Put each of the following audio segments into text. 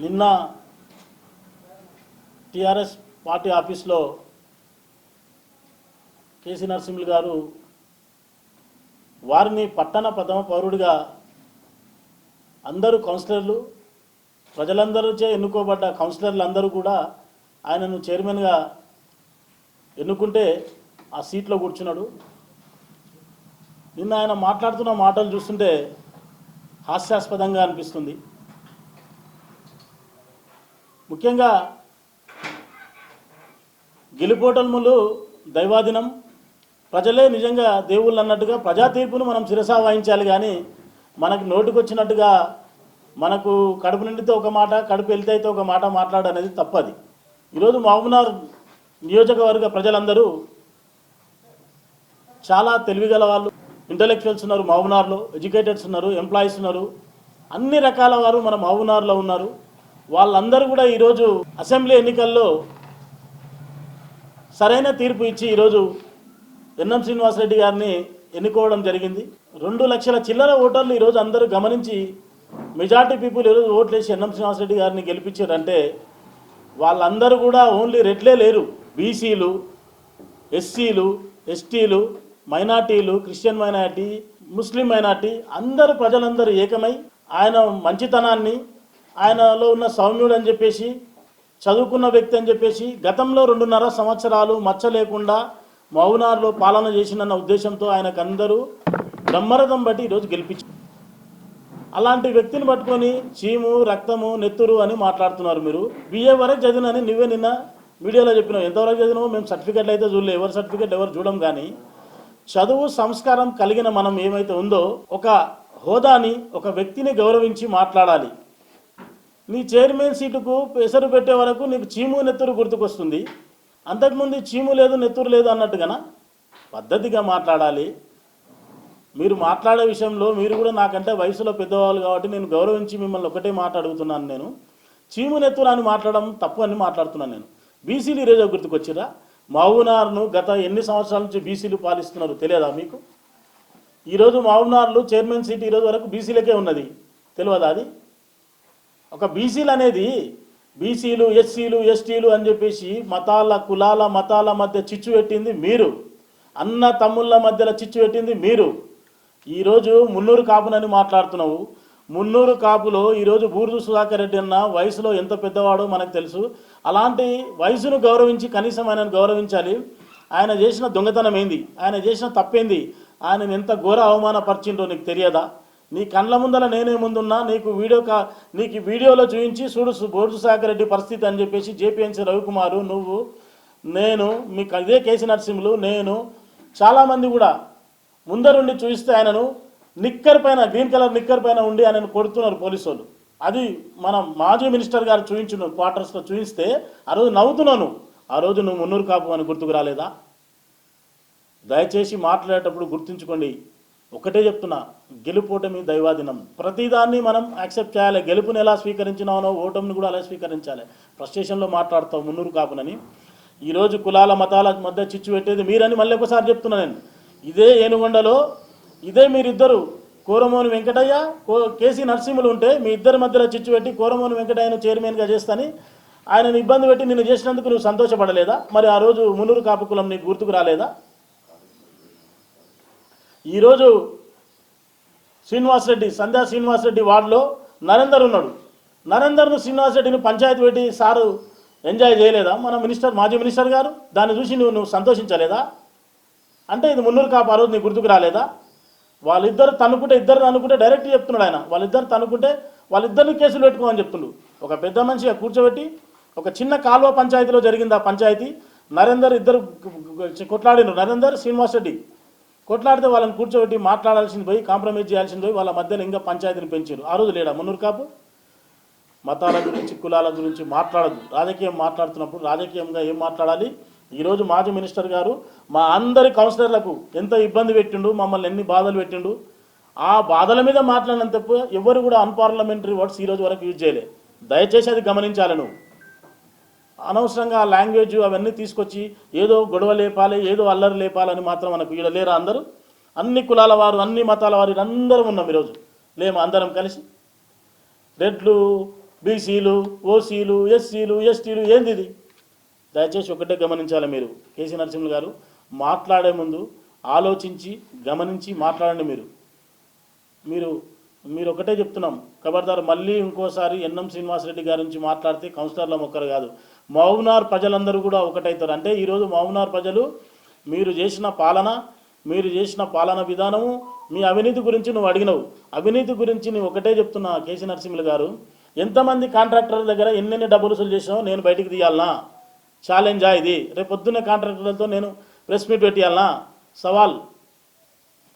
నిన్న TRS party ఆఫీస్లో KC Narasimhulu గారు వారిని పట్టణ ప్రథమ పౌరుడిగా అందరూ కౌన్సిలర్లు ప్రజలందరూచే ఎన్నుకోబడ్డ కౌన్సిలర్లు అందరూ కూడా ఆయనను చైర్మన్గా ఎన్నుకుంటే ఆ సీట్లో కూర్చున్నాడు. నిన్న ఆయన మాట్లాడుతున్న మాటలు చూస్తుంటే హాస్యాస్పదంగా అనిపిస్తుంది. ముఖ్యంగా గెలుపోటములు దైవాదినం ప్రజలే నిజంగా దేవుళ్ళు అన్నట్టుగా ప్రజా తీర్పును మనం శిరసా వాయించాలి కానీ మనకు నోటికొచ్చినట్టుగా మనకు కడుపు నిండితే ఒక మాట కడుపు వెళ్తే అయితే ఒక మాట మాట్లాడనేది తప్పది. ఈరోజు మహబూబ్నగర్ నియోజకవర్గ ప్రజలందరూ చాలా తెలివిగల వాళ్ళు. ఇంటలెక్చువల్స్ ఉన్నారు మహబూబ్నగర్లో ఎడ్యుకేటెడ్స్ ఉన్నారు ఎంప్లాయీస్ ఉన్నారు. అన్ని రకాల వారు మన మహబూబ్నగర్లో ఉన్నారు. వాళ్ళందరూ కూడా ఈరోజు అసెంబ్లీ ఎన్నికల్లో సరైన తీర్పు ఇచ్చి ఈరోజు ఎన్ఎం శ్రీనివాసరెడ్డి గారిని ఎన్నుకోవడం జరిగింది. రెండు లక్షల చిల్లర ఓటర్లు ఈరోజు అందరూ గమనించి మెజార్టీ పీపుల్ ఈరోజు ఓట్లు వేసి ఎన్ఎం శ్రీనివాసరెడ్డి గారిని గెలిపించారంటే వాళ్ళందరూ కూడా ఓన్లీ రెడ్లే లేరు. బీసీలు ఎస్సీలు ఎస్టీలు మైనార్టీలు క్రిస్టియన్ మైనార్టీ ముస్లిం మైనార్టీ అందరు ప్రజలందరూ ఏకమై ఆయన మంచితనాన్ని ఆయనలో ఉన్న సౌమ్యుడు అని చెప్పేసి చదువుకున్న వ్యక్తి అని చెప్పేసి గతంలో రెండున్నర సంవత్సరాలు మచ్చ లేకుండా మౌనార్లో పాలన చేసినన్న ఉద్దేశంతో ఆయనకు అందరూ బ్రహ్మరథం బట్టి ఈరోజు గెలిపించారు. అలాంటి వ్యక్తిని పట్టుకొని చీము రక్తము నెత్తురు అని మాట్లాడుతున్నారు మీరు. బిఏ వరకు చదివినని నువ్వే నిన్న మీడియాలో చెప్పినావు. ఎంతవరకు చదివినావు మేము సర్టిఫికెట్లు అయితే చూడలేదు ఎవరి సర్టిఫికెట్ ఎవరు చూడం కానీ చదువు సంస్కారం కలిగిన మనం ఏమైతే ఉందో ఒక హోదాని ఒక వ్యక్తిని గౌరవించి మాట్లాడాలి. నీ చైర్మన్ సీటుకు పెసరు పెట్టే వరకు నీకు చీము నెత్తురు గుర్తుకొస్తుంది. అంతకుముందు చీము లేదు నెత్తురు లేదు అన్నట్టుగానా? పద్ధతిగా మాట్లాడాలి. మీరు మాట్లాడే విషయంలో మీరు కూడా నాకంటే వయసులో పెద్దవాళ్ళు కాబట్టి నేను గౌరవించి మిమ్మల్ని ఒకటే మాట అడుగుతున్నాను నేను. చీము నెత్తురు అని మాట్లాడడం తప్పు అని మాట్లాడుతున్నాను నేను. బీసీలు ఈరోజు గుర్తుకొచ్చిరా మహబూనార్ను గత ఎన్ని సంవత్సరాల నుంచి బీసీలు పాలిస్తున్నారు తెలియదా మీకు? ఈరోజు మహబూనార్లు చైర్మన్ సీట్ ఈరోజు వరకు బీసీలకే ఉన్నది. తెలియదా అది? ఒక బీసీలు అనేది బీసీలు ఎస్సీలు ఎస్టీలు అని చెప్పేసి మతాల కులాల మతాల మధ్య చిచ్చు పెట్టింది మీరు. అన్న తమ్ముళ్ళ మధ్యలో చిచ్చు పెట్టింది మీరు. ఈరోజు మున్నూరు కాపునని మాట్లాడుతున్నావు. మున్నూరు కాపులో ఈరోజు బూర్దు సుధాకర్ రెడ్డి అన్న వయసులో ఎంత పెద్దవాడో మనకు తెలుసు. అలాంటి వయసును గౌరవించి కనీసం ఆయనను గౌరవించాలి. ఆయన చేసిన దొంగతనం ఏంది ఆయన చేసిన తప్పేంది? ఆయన ఎంత ఘోర అవమానపరిచిండో నీకు తెలియదా? నీ కండ్ల ముందర నేనే ముందున్నా నీకు వీడియో కా నీకు వీడియోలో చూపించి చూడు సు- బోర్డు సాగర్ రెడ్డి పరిస్థితి అని చెప్పేసి జేపీఎన్సీ రవికుమారు నువ్వు నేను మీకు అదే కేసీ నరసింహులు నేను చాలామంది కూడా ముందరుండి చూపిస్తే ఆయనను నిక్కర్ పైన గ్రీన్ కలర్ నిక్కర్ పైన ఉండి ఆయనను కొడుతున్నారు పోలీసు వాళ్ళు అది మన మాజీ మినిస్టర్ గారు చూపించిన క్వార్టర్స్లో చూపిస్తే ఆ రోజు నవ్వుతున్నాను ఆ రోజు నువ్వు మున్నూరు కాపు అని గుర్తుకు రాలేదా? దయచేసి మాట్లాడేటప్పుడు గుర్తుంచుకోండి. ఒకటే చెప్తున్నా గెలుపోటమి దైవాదినం. ప్రతిదాన్ని మనం యాక్సెప్ట్ చేయాలి. గెలుపుని ఎలా స్వీకరించినానో ఓటమిని కూడా అలా స్వీకరించాలి. ఫ్రస్ట్రేషన్లో మాట్లాడతావు మున్నూరు కాపునని. ఈరోజు కులాల మతాల మధ్య చిచ్చు పెట్టేది మీరని మళ్ళీ ఒకసారి చెప్తున్నా నేను. ఇదే ఏనుగొండలో ఇదే మీరిద్దరు కోరమోని వెంకటయ్య కో కేసీ నరసింహులు ఉంటే మీ ఇద్దరి మధ్యలో చిచ్చు పెట్టి కోరమోని వెంకటయ్యను చైర్మన్గా చేస్తాని ఆయనను ఇబ్బంది పెట్టి నిన్ను చేసినందుకు నువ్వు సంతోషపడలేదా? మరి ఆ రోజు మున్నూరు కాపు కులం నీకు గుర్తుకు రాలేదా? ఈరోజు శ్రీనివాసరెడ్డి సంధ్యా శ్రీనివాసరెడ్డి వార్డులో నరేందర్ ఉన్నాడు. నరేందర్ను శ్రీనివాసరెడ్డిని పంచాయతీ పెట్టి సారు ఎంజాయ్ చేయలేదా? మన మినిస్టర్ మాజీ మినిస్టర్ గారు దాన్ని చూసి నువ్వు నువ్వు సంతోషించలేదా? అంటే ఇది మున్నూరు కాపు ఆ రోజు నీ గుర్తుకు రాలేదా? వాళ్ళిద్దరు తనుకుంటే ఇద్దరు అనుకుంటే డైరెక్ట్ చెప్తున్నాడు ఆయన. వాళ్ళిద్దరు తనుకుంటే వాళ్ళిద్దరిని కేసులు పెట్టుకోమని చెప్తుండు. ఒక పెద్ద మనిషిగా కూర్చోబెట్టి ఒక చిన్న కాలువ పంచాయతీలో జరిగింది ఆ పంచాయతీ. నరేందర్ ఇద్దరు కొట్లాడినారు నరేందర్ శ్రీనివాస్ రెడ్డి కొట్లాడితే వాళ్ళని కూర్చోబెట్టి మాట్లాడాల్సింది పోయి కాంప్రమైజ్ చేయాల్సింది పోయి వాళ్ళ మధ్యలో ఇంకా పంచాయతీని పెంచారు. ఆ రోజు లేడా మున్నూరు కాపు? మతాల గురించి కులాల గురించి మాట్లాడదు. రాజకీయం మాట్లాడుతున్నప్పుడు రాజకీయంగా ఏం మాట్లాడాలి? ఈరోజు మాజీ మినిస్టర్ గారు మా అందరి కౌన్సిలర్లకు ఎంత ఇబ్బంది పెట్టిండు మమ్మల్ని ఎన్ని బాధలు పెట్టిండు ఆ బాధల మీద మాట్లాడినంత తప్ప ఎవరు కూడా అన్పార్లమెంటరీ వర్డ్స్ ఈ రోజు వరకు యూజ్ చేయలే. దయచేసి అది గమనించాలి నువ్వు. అనవసరంగా లాంగ్వేజ్ అవన్నీ తీసుకొచ్చి ఏదో గొడవ లేపాలి ఏదో అల్లరి లేపాలని మాత్రం మనకు ఈడ లేరా అందరూ? అన్ని కులాల వారు అన్ని మతాల వారు అందరం ఉన్నాం ఈరోజు. లేము? అందరం కలిసి. రెడ్లు బీసీలు ఓసీలు ఎస్సీలు ఎస్టీలు ఏంది ఇది? దయచేసి ఒకటే గమనించాలి మీరు. కేసీ నరసింహ గారు మాట్లాడే ముందు ఆలోచించి గమనించి మాట్లాడండి మీరు. మీరు మీరు ఒకటే చెప్తున్నాం. ఖబర్దారు మళ్ళీ ఇంకోసారి ఎన్ఎం శ్రీనివాసరెడ్డి గారి నుంచి మాట్లాడితే కౌన్సిలర్ల మొక్కరు కాదు. మౌనార్ ప్రజలందరూ కూడా ఒకటవుతారు అంటే ఈరోజు మౌనార్ ప్రజలు మీరు చేసిన పాలన మీరు చేసిన పాలన విధానము మీ అవినీతి గురించి నువ్వు అడిగినవు. అవినీతి గురించి నేను ఒకటే చెప్తున్నా కేసీ నరసింహులు గారు. ఎంతమంది కాంట్రాక్టర్ల దగ్గర ఎన్నెన్ని డబ్బులు వసూలు చేసినావు నేను బయటికి తీయాలనా? ఛాలెంజా ఇది. రేపు పొద్దున్నే కాంట్రాక్టర్లతో నేను ప్రెస్ మీట్ పెట్టియాలనా? సవాల్.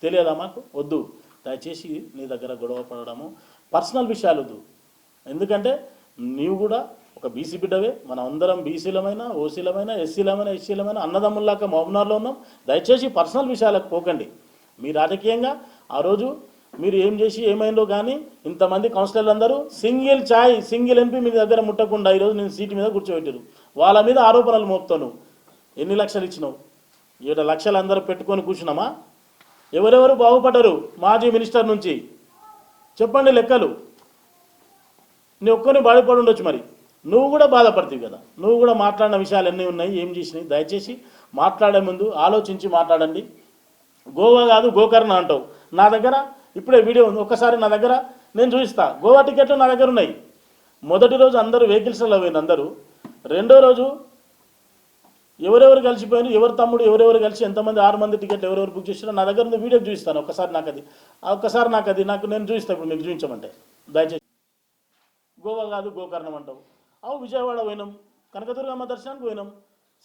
తెలియదా మాకు? వద్దు. దయచేసి నీ దగ్గర గొడవ పడడము. పర్సనల్ విషయాలు వద్దు. ఎందుకంటే నీవు కూడా ఒక బీసీ బిడ్డవే. మనం అందరం బీసీలమైన ఓసీలమైన ఎస్సీలమైన ఎస్సీలమైన అన్నదమ్ముల్లాక మహబూబ్నగర్లో ఉన్నాం. దయచేసి పర్సనల్ విషయాలకు పోకండి. మీ రాజకీయంగా ఆ రోజు మీరు ఏం చేసి ఏమైందో కానీ ఇంతమంది కౌన్సిలర్లు అందరూ సింగిల్ ఛాయ్ సింగిల్ ఎంపీ మీ దగ్గర ముట్టకుండా ఈరోజు నేను సీటు మీద కూర్చోబెట్టారు. వాళ్ళ మీద ఆరోపణలు మోపుతాను. ఎన్ని లక్షలు ఇచ్చినావు? ఏడు లక్షలు అందరూ పెట్టుకొని కూర్చున్నామా? ఎవరెవరు బాగుపడ్డరు మాజీ మినిస్టర్ నుంచి? చెప్పండి లెక్కలు. నీ ఒక్కరిని బాధపడి ఉండొచ్చు మరి. నువ్వు కూడా బాధపడతావు కదా. నువ్వు కూడా మాట్లాడిన విషయాలు ఎన్ని ఉన్నాయి ఏం చేసినాయి? దయచేసి మాట్లాడే ముందు ఆలోచించి మాట్లాడండి. గోవా కాదు గోకర్ణ అంటావు. నా దగ్గర ఇప్పుడే వీడియో ఉంది. ఒక్కసారి నా దగ్గర నేను చూపిస్తా. గోవా టికెట్లు నా దగ్గర ఉన్నాయి. మొదటి రోజు అందరూ వెహికల్స్లో పోయిన అందరూ. రెండో రోజు ఎవరెవరు కలిసిపోయిన ఎవరు తమ్ముడు ఎవరెవరు కలిసి ఎంతమంది ఆరు మంది టికెట్లు ఎవరెవరు బుక్ చేసినా నా దగ్గర ఉంది వీడియో చూపిస్తాను. ఒకసారి నాకు అది ఒకసారి ఒక్కసారి నాకు అది నాకు నేను చూపిస్తాను ఇప్పుడు మీకు చూపించమంటే. దయచేసి. గోవా కాదు గోకర్ణం అంటావు. అవు విజయవాడ పోయినాం కనకదుర్గమ్మ దర్శనానికి పోయినాం.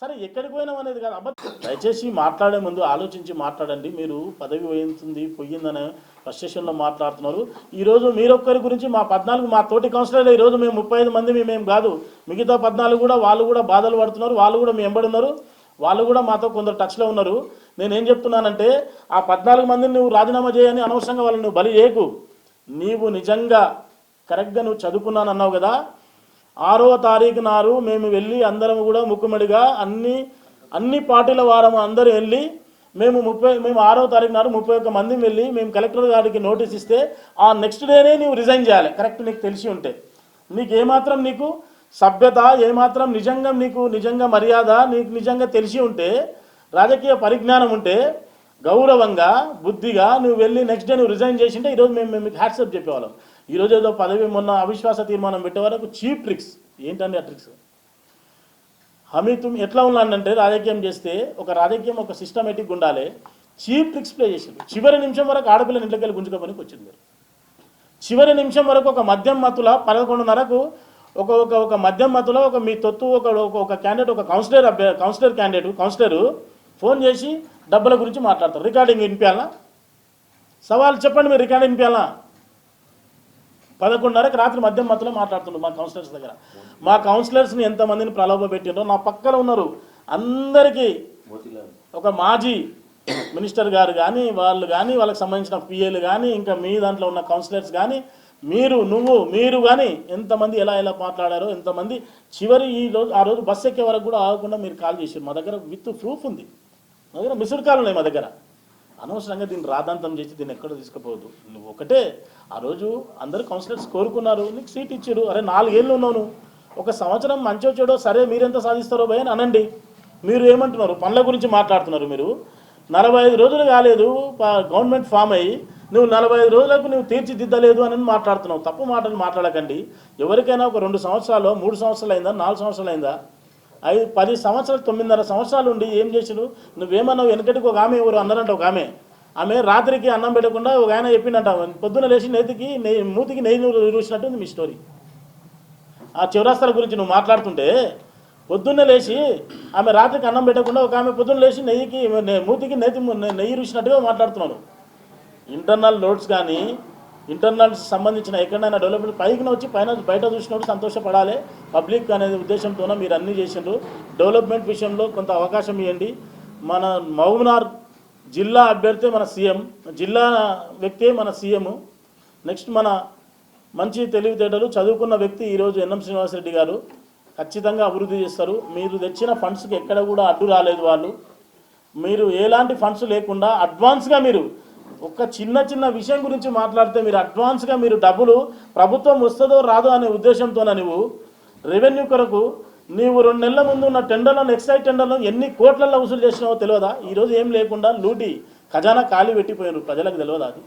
సరే ఎక్కడికి పోయినాం అనేది కాదు. అబద్ధం దయచేసి మాట్లాడే ముందు ఆలోచించి మాట్లాడండి. మీరు పదవి పోయింది పోయిందనే ఫ్రస్ట్రేషన్లో మాట్లాడుతున్నారు. ఈరోజు మీరొక్కరి గురించి మా పద్నాలుగు మా తోటి కౌన్సిలర్లు ఈరోజు మేము ముప్పై ఐదు మంది మేము కాదు. మిగతా పద్నాలుగు కూడా వాళ్ళు కూడా బాధలు పడుతున్నారు. వాళ్ళు కూడా మీ ఎంబడున్నారు వాళ్ళు కూడా మాతో కొందరు టచ్లో ఉన్నారు. నేనేం చెప్తున్నానంటే ఆ పద్నాలుగు మందిని నువ్వు రాజీనామా చేయని అనవసరంగా వాళ్ళని నువ్వు బలి చేయకు. నీవు నిజంగా కరెక్ట్గా నువ్వు చదువుకున్నాను అన్నావు కదా ఆరో తారీఖు నారు మేము వెళ్ళి అందరం కూడా ముక్కుమడిగా అన్ని అన్ని పార్టీల వారము అందరూ వెళ్ళి మేము ముప్పై మేము ఆరో తారీఖు నాడు ముప్పై ఒక్క మంది వెళ్ళి మేము కలెక్టర్ గారికి నోటీస్ ఇస్తే ఆ నెక్స్ట్ డేనే నువ్వు రిజైన్ చేయాలి. కరెక్ట్ నీకు తెలిసి ఉంటే. నీకు ఏమాత్రం నీకు సభ్యత ఏమాత్రం నిజంగా నీకు నిజంగా మర్యాద నీకు నిజంగా తెలిసి ఉంటే రాజకీయ పరిజ్ఞానం ఉంటే గౌరవంగా బుద్ధిగా నువ్వు వెళ్ళి నెక్స్ట్ డే నువ్వు రిజైన్ చేసింటే ఈరోజు మేము మేము మీకు హ్యాట్సప్ చెప్పేవాళ్ళం. ఈరోజు ఏదో పదవి మొన్న అవిశ్వాస తీర్మానం పెట్టే వరకు చీప్ ట్రిక్స్. ఏంటండి ఆ ట్రిక్స్? హమీతుం ఎట్లా ఉన్నానంటే రాజకీయం చేస్తే ఒక రాజకీయం ఒక సిస్టమేటిక్గా ఉండాలి. చీప్ ట్రిక్స్ ప్లే చేసింది చివరి నిమిషం వరకు ఆడపిల్లని ఇంట్లోకి గుంజుకోమని వచ్చింది మీరు చివరి నిమిషం వరకు ఒక మద్యం మత్తుల పదకొండున్నరకు ఒక ఒక ఒక మద్యం మత్తులో ఒక మీ తొత్తు ఒక ఒక- ఒక క్యాండిడేట్ ఒక councillor councillor candidate councillor phone చేసి డబ్బుల గురించి మాట్లాడతారు. రికార్డింగ్ వినిపించాలా సవాల్ చెప్పండి మీరు రికార్డింగ్ వినిపించాలా పదకొండున్నరకు రాత్రి మధ్యం మధ్యలో మాట్లాడుతున్నారు మా కౌన్సిలర్స్ దగ్గర. మా కౌన్సిలర్స్ని ఎంతమందిని ప్రలోభ పెట్టిండ్రో నా పక్కన ఉన్నారు. అందరికీ ఒక మాజీ మినిస్టర్ గారు కానీ వాళ్ళు కానీ వాళ్ళకి సంబంధించిన పిఏలు కానీ ఇంకా మీ దాంట్లో ఉన్న కౌన్సిలర్స్ కానీ మీరు నువ్వు మీరు కానీ ఎంతమంది ఎలా ఎలా మాట్లాడారో ఎంతమంది చివరి ఈ రోజు ఆ రోజు బస్సు ఎక్కే వరకు కూడా ఆగకుండా మీరు కాల్ చేసారు మా దగ్గర విత్ ప్రూఫ్ ఉంది. మా దగ్గర మిస్డ్ కాల్ ఉన్నాయి మా దగ్గర. అనవసరంగా దీన్ని రాదాంతం చేసి దీన్ని ఎక్కడో తీసుకుపోవద్దు. నువ్వు ఒకటే ఆ రోజు అందరు కౌన్సిలర్స్ కోరుకున్నారు నీకు సీట్ ఇచ్చారు. అరే నాలుగేళ్ళు ఉన్నావు ఒక సంవత్సరం మంచో చెడో సరే మీరెంత సాధిస్తారో భయ అనండి. మీరు ఏమంటున్నారు? పనుల గురించి మాట్లాడుతున్నారు మీరు. నలభై ఐదు రోజులు కాలేదు ప- గవర్నమెంట్ ఫామ్ అయ్యి నువ్వు నలభై ఐదు రోజులకు నువ్వు తీర్చిదిద్దలేదు అని మాట్లాడుతున్నావు. తప్పు మాటలు మాట్లాడకండి. ఎవరికైనా ఒక రెండు సంవత్సరాలు మూడు సంవత్సరాలు అయిందా నాలుగు సంవత్సరాలు అయిందా? ఐదు పది సంవత్సరాలు తొమ్మిదిన్నర సంవత్సరాలు ఉండి ఏం చేసాడు నువ్వేమన్నావు వెనకటికి ఒక ఆమె ఎవరు అన్నారంట ఒక ఆమె. ఆమె రాత్రికి అన్నం పెట్టకుండా ఒక ఆయన చెప్పిండట పొద్దున లేచి నేతికి నెయ్యి మూతికి నెయ్యి నూరు చూసినట్టుంది మీ స్టోరీ. ఆ చివరాస్తల గురించి నువ్వు మాట్లాడుతుంటే పొద్దున్నే లేచి ఆమె రాత్రికి అన్నం పెట్టకుండా ఒక ఆమె పొద్దున్న లేచి నెయ్యికి మూతికి నెయ్యి నెయ్యి రుచినట్టుగా మాట్లాడుతున్నాను ఇంటర్నల్ నోట్స్ కానీ ఇంటర్నల్స్ సంబంధించిన ఎక్కడైనా డెవలప్మెంట్ పైకి వచ్చి పైన బయట చూసినప్పుడు సంతోషపడాలి. పబ్లిక్ అనే ఉద్దేశంతోనే మీరు అన్నీ చేసిండ్రు. డెవలప్మెంట్ విషయంలో కొంత అవకాశం ఇవ్వండి మన మౌనార్ జిల్లా అభ్యర్థి మన సీఎం. జిల్లా వ్యక్తే మన సీఎం. నెక్స్ట్ మన మంచి తెలివితేటలు చదువుకున్న వ్యక్తి ఈరోజు ఎన్ఎం శ్రీనివాసరెడ్డి గారు. ఖచ్చితంగా అభివృద్ధి చేస్తారు. మీరు తెచ్చిన ఫండ్స్కి ఎక్కడ కూడా అడ్డు రాలేదు వాళ్ళు. మీరు ఎలాంటి ఫండ్స్ లేకుండా అడ్వాన్స్గా మీరు ఒక చిన్న చిన్న విషయం గురించి మాట్లాడితే మీరు అడ్వాన్స్గా మీరు డబ్బులు ప్రభుత్వం వస్తుందో రాదో అనే ఉద్దేశంతోన నువ్వు రెవెన్యూ కొరకు నీవు రెండు నెలల ముందు ఉన్న టెండర్లను ఎక్సైజ్ టెండర్లను ఎన్ని కోట్లలో వసూలు చేసినావో తెలియదా? ఈరోజు ఏం లేకుండా లూటి ఖజానా ఖాళీ పెట్టిపోయారు ప్రజలకు తెలియదా అది?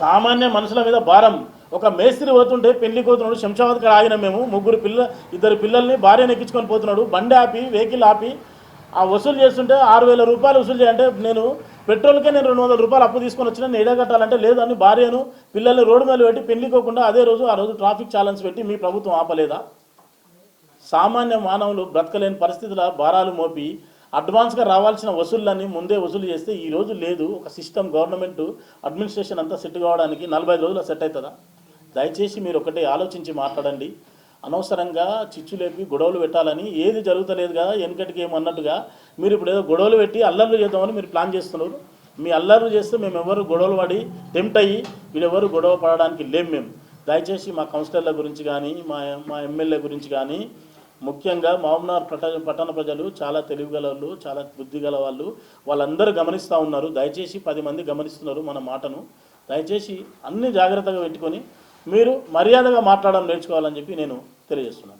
సామాన్య మనుషుల మీద భారం. ఒక మేస్త్రి పోతుంటే పెళ్ళి పోతున్నాడు శంషాబాద్ కాడ ఆగిన మేము. ముగ్గురు పిల్ల ఇద్దరు పిల్లల్ని భార్యను ఎక్కించుకొని పోతున్నాడు. బండి ఆపి వెహికల్ ఆపి ఆ వసూలు చేస్తుంటే ఆరు వేల రూపాయలు వసూలు చేయాలంటే నేను పెట్రోల్కే నేను రెండు వందల రూపాయలు అప్పు తీసుకొని వచ్చిన నేను కట్టాలంటే లేదని భార్యను పిల్లల్ని రోడ్డు మీద పెట్టి పెళ్ళికోకుండా అదే రోజు ఆ రోజు ట్రాఫిక్ ఛాలెంజ్ పెట్టి మీ ప్రభుత్వం ఆపలేదా? సామాన్య మానవులు బ్రతకలేని పరిస్థితుల భారాలు మోపి అడ్వాన్స్గా రావాల్సిన వసూళ్ళని ముందే వసూలు చేస్తే ఈ రోజు లేదు. ఒక సిస్టమ్ గవర్నమెంట్ అడ్మినిస్ట్రేషన్ అంతా సెట్ కావడానికి నలభై రోజుల రోజులు సెట్ అవుతుందా? దయచేసి మీరు ఒకటే ఆలోచించి మాట్లాడండి. అనవసరంగా చిచ్చు లేపి గొడవలు పెట్టాలని ఏది జరుగుతలేదు కదా వెనకటికి ఏమన్నట్టుగా మీరు ఇప్పుడు ఏదో గొడవలు పెట్టి అల్లర్లు చేద్దామని మీరు ప్లాన్ చేస్తున్నారు. మీ అల్లర్లు చేస్తే మేము ఎవరు గొడవలు పడి టెంప్ట్ అయ్యి వీడెవరు గొడవ పడడానికి లేం మేము. దయచేసి మా కౌన్సిలర్ల గురించి కానీ మా మా ఎమ్మెల్యే గురించి కానీ ముఖ్యంగా మామూనార్ పట పట్టణ ప్రజలు చాలా తెలివిగల వాళ్ళు చాలా బుద్ధి గల వాళ్ళు వాళ్ళందరూ గమనిస్తూ ఉన్నారు. దయచేసి పది మంది గమనిస్తున్నారు మన మాటను. దయచేసి అన్ని జాగ్రత్తగా పెట్టుకొని మీరు మర్యాదగా మాట్లాడడం నేర్చుకోవాలని చెప్పి నేను తెలియజేస్తున్నాను.